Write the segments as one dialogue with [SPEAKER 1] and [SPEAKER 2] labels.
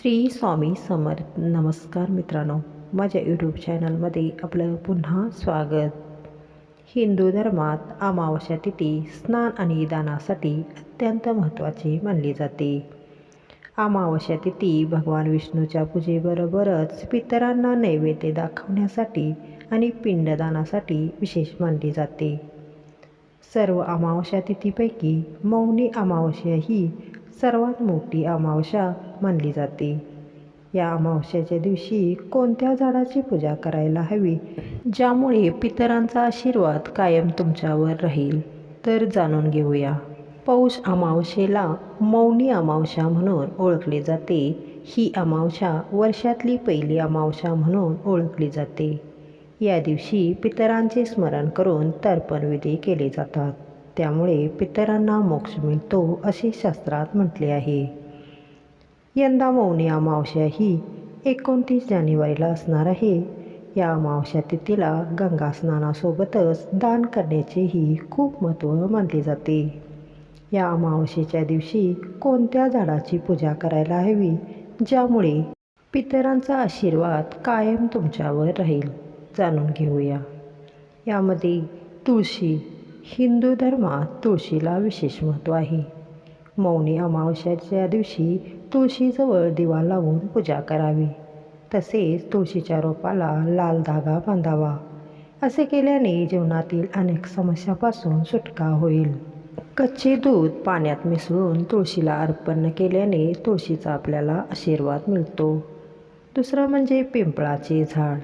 [SPEAKER 1] श्री स्वामी समर्थ नमस्कार मित्रांनो. माझ्या यूट्यूब चॅनलमध्ये आपलं पुन्हा स्वागत. हिंदू धर्मात अमावस्या तिथी स्नान आणि दानासाठी अत्यंत महत्त्वाची मानली जाते. अमावस्या तिथी भगवान विष्णूच्या पूजेबरोबरच पितरांना नैवेद्य दाखवण्यासाठी आणि पिंडदानासाठी विशेष मानली जाते. सर्व अमावस्या तिथीपैकी मौनी अमावस्या ही सर्वात मोठी अमावस्या मानली जाते. या अमावस्याच्या दिवशी कोणत्या झाडाची पूजा करायला हवी ज्यामुळे पितरांचा आशीर्वाद कायम तुमच्यावर राहील? तर जाणून घेऊया. पौष अमावस्येला मौनी अमावस्या म्हणून ओळखले जाते. ही अमावस्या वर्षातली पहिली अमावस्या म्हणून ओळखली जाते. या दिवशी पितरांचे स्मरण करून तर्पणविधी केले जातात. त्यामुळे पितरांना मोक्ष मिळतो असे शास्त्रात म्हटले आहे. यंदा मौनी अमावस्या ही एकोणतीस जानेवारीला असणार आहे. या अमावस्या तिथीला गंगा स्नानासोबतच दान करण्याचेही खूप महत्त्व मानले जाते. या अमावस्येच्या दिवशी कोणत्या झाडाची पूजा करायला हवी ज्यामुळे पितरांचा आशीर्वाद कायम तुमच्यावर राहील जाणून घेऊया. यामध्ये तुळशी हिंदू धर्मात तुळशीला विशेष महत्त्व आहे. मौनी अमावस्याच्या दिवशी तुळशीजवळ दिवा लावून पूजा करावी. तसेच तुळशीच्या रोपाला लाल धागा बांधावा. असे केल्याने जीवनातील अनेक समस्यापासून सुटका होईल. कच्चे दूध पाण्यात मिसळून तुळशीला अर्पण केल्याने तुळशीचा आपल्याला आशीर्वाद मिळतो. दुसरं म्हणजे पिंपळाचे झाड.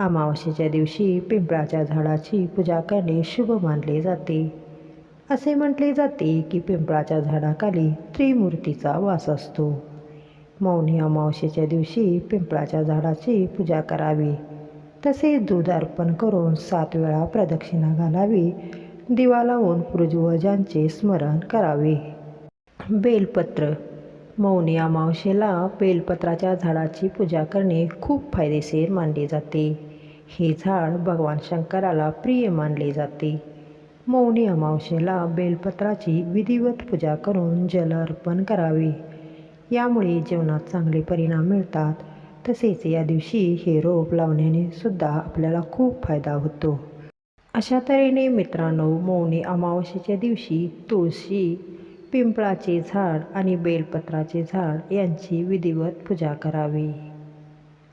[SPEAKER 1] अमावस्येच्या दिवशी पिंपळाच्या झाडाची पूजा करणे शुभ मानले जाते. असे म्हटले जाते की पिंपळाच्या झाडाखाली त्रिमूर्तीचा वास असतो. मौनी अमावस्येच्या दिवशी पिंपळाच्या झाडाची पूजा करावी. तसेच दूध अर्पण करून सात वेळा प्रदक्षिणा घालावी. दिवा लावून पूर्वजांचे स्मरण करावे. बेलपत्र. मौनी अमावस्येला बेलपत्राच्या झाडाची पूजा करणे खूप फायदेशीर मानले जाते. हे झाड भगवान शंकराला प्रिय मानले जाते. मौनी अमावशेला बेलपत्राची विधिवत पूजा करून जल अर्पण करावे. यामुळे जीवनात चांगले परिणाम मिळतात. तसेच या दिवशी हे रोप लावण्याने सुद्धा आपल्याला खूप फायदा होतो. अशा तऱ्हेने मित्रांनो मौनी अमावस्येच्या दिवशी तुळशी पिंपळाचे झाड आणि बेलपत्राचे झाड यांची विधिवत पूजा करावी.